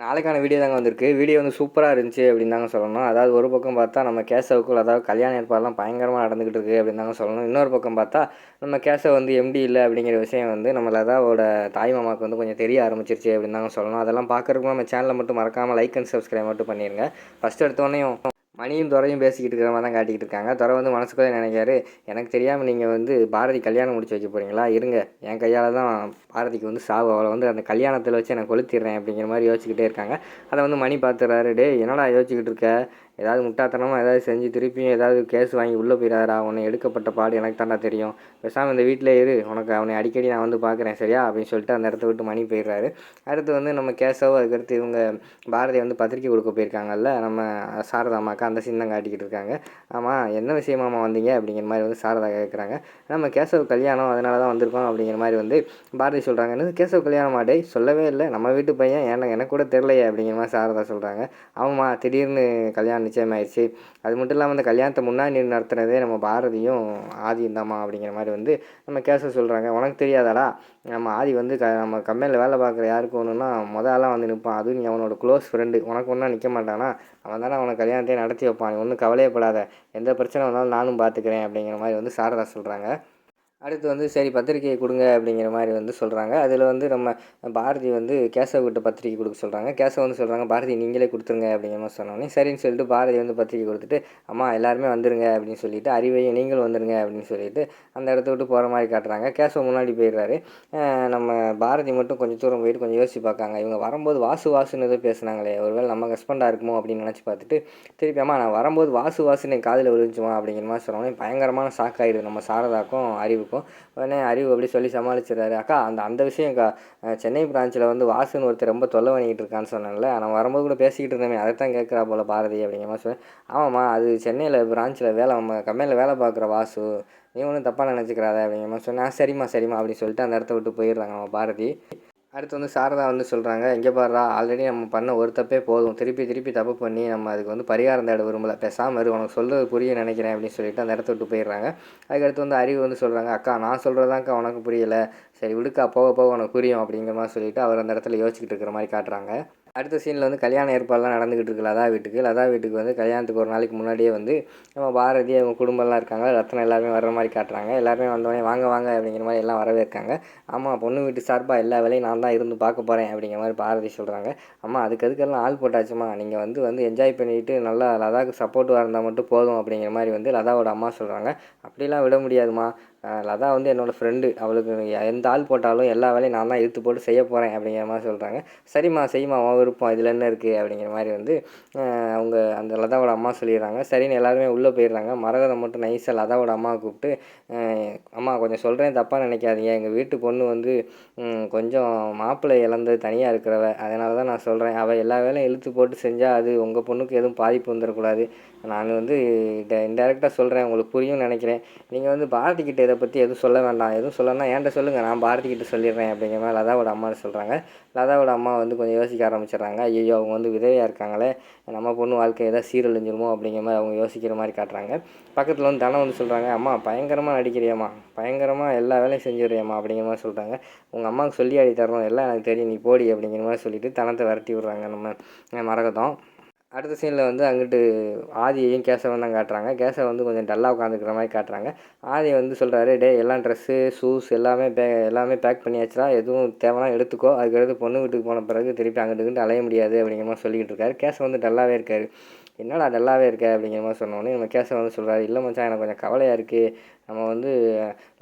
நாளைக்கான வீடியோ தாங்க வந்திருக்கு. வீடியோ வந்து சூப்பராக இருந்துச்சு அப்படின்னு தாங்க சொல்லணும். அதாவது ஒரு பக்கம் பார்த்தா நம்ம கேசவுக்குள் அதாவது கல்யாண ஏற்பாடுலாம் பயங்கரமாக நடந்துக்கிட்டு இருக்குது அப்படின்னு தாங்க சொல்லணும். இன்னொரு பக்கம் பார்த்தா நம்ம கேசவ் வந்து எம்டி இல்லை அப்படிங்கிற விஷயம் வந்து நம்ம லதாவோட தாய் மாமாவுக்கு வந்து கொஞ்சம் தெரிய ஆரம்பிச்சிருச்சு அப்படின்னு தாங்க சொல்லணும். அதெல்லாம் பார்க்குறதுக்கு நம்ம சேனலை மட்டும் மறக்காமல் லைக் அண்ட் சப்ஸ்கிரைப் மட்டும் பண்ணிடுங்க ஃபஸ்ட் எடுத்தோடனையும் மணியும் துறையும் பேசிக்கிட்டு இருக்கிற மாதிரி தான் காட்டிக்கிட்டு இருக்காங்க. துறை வந்து மனசுக்குள்ளே நினைக்காரு எனக்கு தெரியாமல் நீங்கள் வந்து பாரதி கல்யாணம் முடிச்சு வைக்க போகிறீங்களா இருங்க. என் கையால் தான் பாரதிக்கு வந்து சாவு. அவளை வந்து அந்த கல்யாணத்தில் வச்சு நான் கொளுத்திடுறேன் அப்படிங்கிற மாதிரி யோசிச்சுக்கிட்டே இருக்காங்க. அதை வந்து மணி பார்த்துறாரு டே என்னடா யோசிச்சுக்கிட்டு இருக்க? ஏதாவது முட்டாத்தனமாக ஏதாவது செஞ்சு திருப்பியும் ஏதாவது கேஸ் வாங்கி உள்ளே போயிடாரா உன்னை எடுக்கப்பட்ட பாடு எனக்கு தாண்டா தெரியும். பேசாமல் இந்த வீட்டிலே இரு. உனக்கு அவனை அடிக்கடி நான் வந்து பார்க்குறேன் சரியா? அப்படின்னு சொல்லிட்டு அந்த இடத்த விட்டு மணி போயிடுறாரு. அடுத்து வந்து நம்ம கேசவ் அதுக்கடுத்து இவங்க பாரதி வந்து பத்திரிக்கை கொடுக்க போயிருக்காங்கல்ல நம்ம சாரதா அம்மாக்கா அந்த சின்னம் காட்டிக்கிட்டு இருக்காங்க. ஆமாம் என்ன விஷயமாம்மா வந்தீங்க? அப்படிங்கிற மாதிரி வந்து சாரதா கேட்குறாங்க நம்ம கேசவ் கல்யாணம் அதனால தான் வந்திருக்கோம் அப்படிங்கிற மாதிரி வந்து பாரதி சொல்கிறாங்க என்னது? கேசவ் கல்யாணம்? டே சொல்லவே இல்லை. நம்ம வீட்டு பையன் எனக்கு எனக்கு கூட தெரிலையே அப்படிங்கிற மாதிரி சாரதா சொல்கிறாங்க ஆமாம்மா திடீர்னு கல்யாணம் நிச்சயமாயிருச்சு அது மட்டும் இல்லாமல் அந்த கல்யாணத்தை முன்னாடி நடத்துனதே நம்ம பாரதியும் ஆதியும் தாம்மா அப்படிங்கிற மாதிரி வந்து நம்ம கேச சொல்கிறாங்க உனக்கு தெரியாதாடா? நம்ம ஆதி வந்து க நம்ம கம்பெனியில் வேலை பார்க்குற யாருக்கு ஒன்றுன்னா முதலாம் வந்து நிற்பான் அதுவும் நீ அவனோட க்ளோஸ் ஃப்ரெண்டு உனக்கு ஒன்றா நிற்க மாட்டானா? அவன் தானே அவனை கல்யாணத்தையே நடத்தி வைப்பான். நீ ஒன்றும் கவலையப்படாத. எந்த பிரச்சனை வந்தாலும் நானும் பார்த்துக்கிறேன் அப்படிங்கிற மாதிரி வந்து சாரதா சொல்கிறாங்க அடுத்து வந்து சரி பத்திரிக்கையை கொடுங்க அப்படிங்கிற மாதிரி வந்து சொல்கிறாங்க அதில் வந்து நம்ம பாரதி வந்து கேசவ விட்டு பத்திரிக்கை கொடுக்க சொல்கிறாங்க கேசவ வந்து சொல்கிறாங்க பாரதி நீங்களே கொடுத்துருங்க அப்படிங்கிற மாதிரி சொன்னோன்னே சரின்னு சொல்லிட்டு பாரதி வந்து பத்திரிக்கை கொடுத்துட்டு அம்மா எல்லாருமே வந்துருங்க அப்படின்னு சொல்லிட்டு அறிவையும் நீங்களும் வந்துருங்க அப்படின்னு சொல்லிட்டு அந்த இடத்த விட்டு போகிற மாதிரி காட்டுறாங்க. கேசவ முன்னாடி போயிடுறாரு. நம்ம பாரதி மட்டும் கொஞ்சம் தூரம் போயிட்டு கொஞ்சம் யோசிச்சு பார்க்காங்க. இவங்க வரும்போது வாசு வாசுன்னு ஏதோ பேசுனாங்களே ஒருவேளை நம்ம ஹஸ்பண்டாக இருக்குமோ அப்படின்னு நினச்சி பார்த்துட்டு திருப்பி அம்மா நான் வரும்போது வாசு வாசுன்னு காதில் விழுந்துச்சுமா அப்படிங்கிற மாதிரி சொன்னோன்னே பயங்கரமான ஷாக் ஆகிடுது நம்ம சாரதாக்கும் அறிவுக்கும். இருக்கும். உடனே அறிவு அப்படி சொல்லி சமாளிச்சிடறாரு. அக்கா அந்த அந்த விஷயம் அக்கா சென்னை பிரான்ச்சில் வந்து வாசுன்னு ஒருத்தர் ரொம்ப தொல்லை பண்ணிக்கிட்டு இருக்கான்னு சொன்னேன்ல. நான் வரும்போது கூட பேசிக்கிட்டு இருந்தேன் அதை தான் கேட்குறா போல் பாரதி அப்படிங்கிற மாதிரி சொன்னேன் ஆமாம்மா அது சென்னையில் பிரான்ச்சில் வேலை நம்ம கம்பெனியில் வேலை பார்க்குற வாசு. நீ ஒன்றும் தப்பாக நினச்சிக்கிறாத அப்படிங்கிற மாதிரி சொன்னேன். சரிம்மா சரிம்மா அப்படின்னு சொல்லிட்டு அந்த இடத்த விட்டு போயிடுறாங்க நம்ம பாரதி. அடுத்து வந்து சாரதா வந்து சொல்கிறாங்க எங்கே பாருடா ஆல்ரெடி நம்ம பண்ண ஒரு தப்பே போதும். திருப்பி திருப்பி தப்பு பண்ணி நம்ம அதுக்கு வந்து பரிகாரம் தேட விரும்பல. பேசாமல் இரு உனக்கு சொல்கிறது புரிய நினைக்கிறேன் அப்படின்னு சொல்லிட்டு அந்த இடத்த விட்டு போயிடுறாங்க. அதுக்கடுத்து வந்து அறிவு வந்து சொல்கிறாங்க அக்கா நான் சொல்கிறதாக்கா உனக்கு புரியலை. சரி விடுக்கா போக போக உனக்கு புரியும் அப்படிங்கிற மாதிரி சொல்லிட்டு அவர் அந்த இடத்துல யோசிச்சுக்கிட்டு இருக்கிற மாதிரி காட்டுறாங்க. அடுத்த சீனில் வந்து கல்யாண ஏற்பாடுலாம் நடந்துக்கிட்டு இருக்குது லதா வீட்டுக்கு. லதா வீட்டுக்கு வந்து கல்யாணத்துக்கு ஒரு நாளைக்கு முன்னாடியே வந்து நம்ம பாரதி அவங்க குடும்பம்லாம் இருக்காங்க. ரத்னம் எல்லாருமே வர்ற மாதிரி காட்டுறாங்க. எல்லாருமே வந்தோடனே வாங்க வாங்க அப்படிங்கிற மாதிரி எல்லாம் வரவே இருக்காங்க ஆமாம் பொண்ணு வீட்டு சார்பாக எல்லா வேலையும் நான் தான் இருந்து பார்க்க போகிறேன் அப்படிங்கிற மாதிரி பாரதி சொல்கிறாங்க அம்மா அதுக்கு அதுக்கெல்லாம் ஆள் போட்டாச்சுமா நீங்கள் வந்து வந்து என்ஜாய் பண்ணிட்டு நல்லா லதாவுக்கு சப்போர்ட்டிவாக இருந்தால் மட்டும் போதும் அப்படிங்கிற மாதிரி வந்து லதாவோட அம்மா சொல்கிறாங்க அப்படிலாம் விட முடியாதுமா லதா வந்து என்னோடய ஃப்ரெண்டு அவளுக்கு எந்த ஆள் போட்டாலும் எல்லா வேலையும் நான் தான் இழுத்து போட்டு செய்ய போகிறேன் அப்படிங்கிற மாதிரி சொல்கிறாங்க சரிம்மா செய்யுமா அவன் விருப்பம் இதில் என்ன இருக்குது அப்படிங்கிற மாதிரி வந்து அவங்க அந்த லதாவோட அம்மா சொல்லிடுறாங்க. சரின்னு எல்லாருமே உள்ளே போயிடுறாங்க. மரகதம் மட்டும் நைஸாக லதாவோட அம்மா கூப்பிட்டு அம்மா கொஞ்சம் சொல்கிறேன் தப்பாக நினைக்காதீங்க. எங்கள் வீட்டு பொண்ணு வந்து கொஞ்சம் மாப்பிள்ளை இழந்து தனியாக இருக்கிறவ. அதனால தான் நான் சொல்கிறேன் அவள் எல்லா வேலையும் இழுத்து போட்டு செஞ்சால் அது உங்கள் பொண்ணுக்கு எதுவும் பாதிப்பு வந்துடக்கூடாது நான் வந்து இன்டெரக்டாக சொல்கிறேன் உங்களுக்கு புரியும்னு நினைக்கிறேன். நீங்கள் வந்து பாரதிக்கிட்ட இதை பற்றி எதுவும் சொல்ல வேண்டாம். எதுவும் சொல்லணும்னா ஏன்ட்ட சொல்லுங்கள் நான் பாரதிக்கிட்ட சொல்லிடுறேன் அப்படிங்கிற மாதிரி லதாவோட அம்மா சொல்கிறாங்க லதாவோட அம்மா வந்து கொஞ்சம் யோசிக்க ஆரம்பிச்சிடுறாங்க. ஐயோ அவங்க வந்து விதவையாக இருக்காங்களே. நம்ம பொண்ணு வாழ்க்கை ஏதாவது சீரழிஞ்சிருமோ அப்படிங்கிற மாதிரி அவங்க யோசிக்கிற மாதிரி காட்டுறாங்க. பக்கத்தில் வந்து தனம் வந்து சொல்கிறாங்க அம்மா பயங்கரமாக நடிக்கிறியம்மா. பயங்கரமாக எல்லா வேலையும் செஞ்சுடுறியம்மா. அப்படிங்கிற மாதிரி சொல்கிறாங்க உங்கள் அம்மாவுக்கு சொல்லி அடி தரணும் எல்லாம் எனக்கு தெரியும். நீ போடி. அப்படிங்கிற மாதிரி சொல்லிவிட்டு தனத்தை விரட்டி விட்றாங்க நம்ம மரகதம். அடுத்த சீனில் வந்து அங்கிட்டு ஆதியையும் கேசவன் தான் காட்டுறாங்க. கேசவன் வந்து கொஞ்சம் டல்லாக உட்காந்துக்கிற மாதிரி காட்டுறாங்க. ஆதி வந்து சொல்கிறாரு டே எல்லாம் ட்ரெஸ்ஸு ஷூஸ் எல்லாமே பே எல்லாமே பேக் பண்ணியாச்சுடா. எதுவும் தேவைன்னா எடுத்துக்கோ. அதுக்கடுத்து பொண்ணு வீட்டுக்கு போன பிறகு திருப்பி அங்கிட்டு இங்கிட்டு அலைய முடியாது. அப்படிங்கிற மாதிரி சொல்லிக்கிட்டு இருக்காரு. கேசவன் வந்து டல்லாகவே இருக்கார். என்னடா டல்லாகவே இருக்க அப்படிங்கிற மாதிரி சொன்னோடனே நம்ம கேசவன் வந்து சொல்கிறாரு இல்லை மச்சான் எனக்கு கொஞ்சம் கவலையாக இருக்குது நம்ம வந்து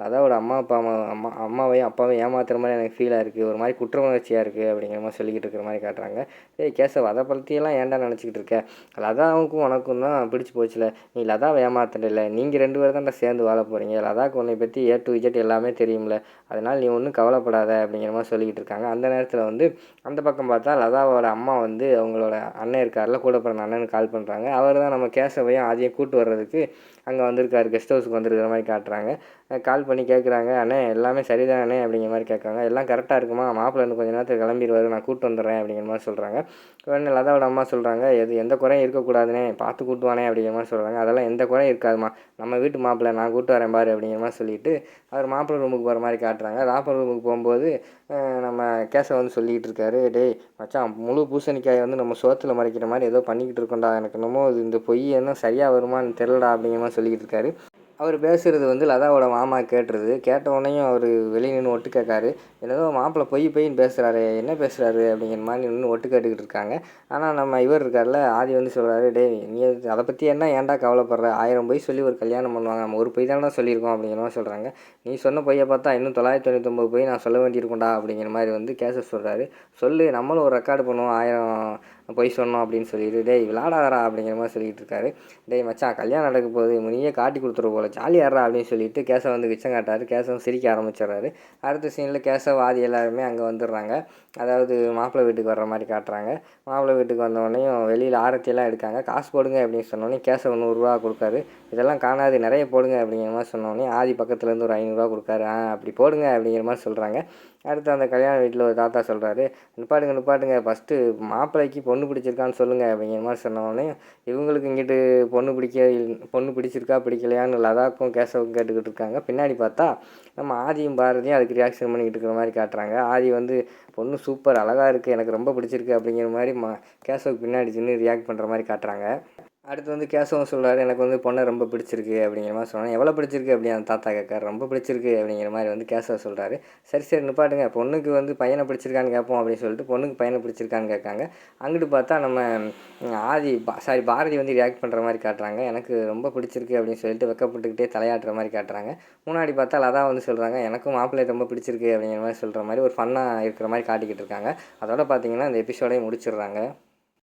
லதாவோட அம்மா அப்பா அம்மா அம்மா அம்மாவையும் அப்பாவையும் ஏமாத்துற மாதிரி எனக்கு ஃபீலாக இருக்குது ஒரு மாதிரி குற்ற உணர்ச்சியாக இருக்குது அப்படிங்கிற மாதிரி சொல்லிக்கிட்டு இருக்கிற மாதிரி காட்டுறாங்க. ஏய் கேசவ் அதை பற்றியெல்லாம் ஏன்டா நினச்சிக்கிட்டு இருக்க? லதாவுக்கும் உனக்கும் தான் பிடிச்சி போச்சுல. நீ லதாவை ஏமாத்தல நீங்கள் ரெண்டு பேரும் தான் சேர்ந்து வாழ போகிறீங்க லதாவுக்கு உன்னை பற்றி ஏ டு இஜெட் எல்லாமே தெரியும்ல. அதனால் நீ ஒன்றும் கவலைப்படாத அப்படிங்கிற மாதிரி சொல்லிக்கிட்டு இருக்காங்க. அந்த நேரத்தில் வந்து அந்த பக்கம் பார்த்தா லதாவோட அம்மா வந்து அவங்களோட அண்ணன் இருக்கார்ல கூட பிறந்த அண்ணனுக்கு கால் பண்ணுறாங்க அவர் தான் நம்ம கேசவையும் ஆதியை கூட்டு வர்றதுக்கு அங்கே வந்திருக்காரு கெஸ்ட் ஹவுஸுக்கு வந்திருக்கிற மாதிரி காட்டுறாங்க. கால் பண்ணி கேட்குறாங்க அண்ணே எல்லாமே சரிதானே? அப்படிங்கிற மாதிரி கேட்குறாங்க எல்லாம் கரெக்டாக இருக்குமா? மாப்பிள்ளை இன்னும் கொஞ்சம் நேரத்தில் கிளம்பிடுவாரு நான் கூப்பிட்டு வந்துடுறேன் அப்படிங்கிற மாதிரி சொல்கிறாங்க உடனே லதாவோட அம்மா சொல்கிறாங்க எது எந்த குறையும் இருக்கக்கூடாதுனே பார்த்து கூட்டுவானே அப்படிங்கிற மாதிரி சொல்கிறாங்க அதெல்லாம் எந்த குறையும் இருக்காதுமா நம்ம வீட்டு மாப்பிள்ளை நான் கூப்பிட்டு வரேன் பாரு அப்படிங்கிற மாதிரி சொல்லிட்டு அவர் மாப்பிள்ளை ரூமுக்கு போகிற மாதிரி காட்டுறாங்க. மாப்பிள்ளை ரூமுக்கு போகும்போது நம்ம கேசவ வந்து சொல்லிக்கிட்டு இருக்காரு டேய் மச்சான் முழு பூசணிக்காயை வந்து நம்ம சோத்தில் மறைக்கிற மாதிரி ஏதோ பண்ணிக்கிட்டு இருக்கோம்டா. எனக்கு என்னமோ இது இந்த பொய் என்ன சரியாக வருமான்னு தெரிலடா அப்படிங்கிற மாதிரி சொல்லிக்கிட்டு இருக்காரு அவர் பேசுகிறது வந்து லதாவோட மாமா கேட்டுருது கேட்ட உடனேயும் அவர் வெளியே நின்று ஒட்டு கேட்காரு. என்னதோ மாப்பிள்ளை பொய் பொய்ன்னு பேசுகிறாரு என்ன பேசுகிறாரு அப்படிங்கிற மாதிரி நின்று ஒட்டு கேட்டுக்கிட்டு இருக்காங்க ஆனால் நம்ம இவர் இருக்கார்ல ஆதி வந்து சொல்கிறாரு டேய் நீ அதை பற்றி என்ன ஏன்டா கவலைப்படுற? ஆயிரம் பொய் சொல்லி ஒரு கல்யாணம் பண்ணுவாங்க. நம்ம ஒரு பொய் தானே சொல்லியிருக்கோம் அப்படிங்கிற மாதிரி சொல்கிறாங்க நீ சொன்ன பொய்யை பார்த்தா இன்னும் தொள்ளாயிரத்தி தொண்ணூத்தொம்பது பொய் நான் சொல்ல வேண்டியிருக்கும்டா அப்படிங்கிற மாதிரி வந்து கேச சொல்கிறாரு சொல்லு நம்மளும் ஒரு ரெக்கார்டு பண்ணுவோம். ஆயிரம் பொய் சொன்னோம் அப்படின்னு சொல்லிட்டு டேய் விளாடாதரா அப்படிங்கிற மாதிரி சொல்லிட்டு இருக்காரு. டேய் மச்சான் கல்யாணம் நடக்க போகுது. நீயே காட்டி கொடுத்துரு போல. ஜாலியாடுறா அப்படின்னு சொல்லிட்டு கேசவ வந்து கிச்சம் காட்டாரு கேசவம் சிரிக்க ஆரம்பிச்சிடுறாரு. அடுத்த சீனில் கேசவ ஆதி எல்லாருமே அங்கே வந்துடுறாங்க. அதாவது மாப்பிள்ளை வீட்டுக்கு வர்ற மாதிரி காட்டுறாங்க. மாப்பிள்ளை வீட்டுக்கு வந்தோடனையும் வெளியில் ஆரத்தியெல்லாம் எடுக்காங்க. காசு போடுங்க அப்படின்னு சொன்னோடனே கேசவ நூறுரூவா கொடுக்காரு. இதெல்லாம் காணாது. நிறைய போடுங்க அப்படிங்கிற மாதிரி சொன்னோடனே ஆதி பக்கத்துலேருந்து ஒரு ஐநூறுரூவா கொடுக்காரு. ஆ அப்படி போடுங்க அப்படிங்கிற மாதிரி சொல்கிறாங்க அடுத்து அந்த கல்யாண வீட்டில் ஒரு தாத்தா சொல்கிறாரு நிப்பாட்டுங்க நிப்பாட்டுங்க. ஃபஸ்ட்டு மாப்பிள்ளைக்கு பொண்ணு பொண்ணு பிடிச்சிருக்கான்னு சொல்லுங்கள் அப்படிங்கிற மாதிரி சொன்னோடனே இவங்களுக்கு இங்கிட்டு பொண்ணு பிடிக்க பொண்ணு பிடிச்சிருக்கா பிடிக்கலையான்னு லதாக்கும் கேசவும் கேட்டுக்கிட்டு இருக்காங்க. பின்னாடி பார்த்தா நம்ம ஆதியும் பாரதியும் அதுக்கு ரியாக்ஷன் பண்ணிக்கிட்டு இருக்கிற மாதிரி காட்டுறாங்க. ஆதி வந்து பொண்ணு சூப்பர் அழகாக இருக்குது எனக்கு ரொம்ப பிடிச்சிருக்கு அப்படிங்கிற மாதிரி மா கேசவுக்கு பின்னாடி சின்ன ரியாக்ட் பண்ணுற மாதிரி காட்டுறாங்க. அடுத்து வந்து கேசவன் சொல்கிறாரு எனக்கு வந்து பொண்ணை ரொம்ப பிடிச்சிருக்கு அப்படிங்கிற மாதிரி சொன்னேன் எவ்வளோ பிடிச்சிருக்கு? அப்படி அந்த தாத்தா கேட்காரு. ரொம்ப பிடிச்சிருக்கு அப்படிங்கிற மாதிரி வந்து கேசவ சொல்கிறாரு சரி சரி நிப்பாட்டுங்க. பொண்ணுக்கு வந்து பையனை பிடிச்சிருக்கான்னு கேட்போம் அப்படின்னு சொல்லிட்டு பொண்ணுக்கு பையனை பிடிச்சிருக்கான்னு கேட்காங்க. அங்கிட்டு பார்த்தா நம்ம ஆதி பா சாரி பாரதி வந்து ரியாக்ட் பண்ணுற மாதிரி காட்டுறாங்க. எனக்கு ரொம்ப பிடிச்சிருக்கு அப்படின்னு சொல்லிட்டு வெக்கப்பட்டுக்கிட்டே தலையாட்டுற மாதிரி காட்டுறாங்க. முன்னாடி பார்த்தா லதா வந்து சொல்கிறாங்க எனக்கும் மாப்பிள்ளை ரொம்ப பிடிச்சிருக்கு அப்படிங்கிற மாதிரி சொல்கிற மாதிரி ஒரு ஃபன்னாக இருக்கிற மாதிரி காட்டிக்கிட்டு இருக்காங்க. அதோட பார்த்தீங்கன்னா இந்த எபிசோடையும் முடிச்சிடுறாங்க.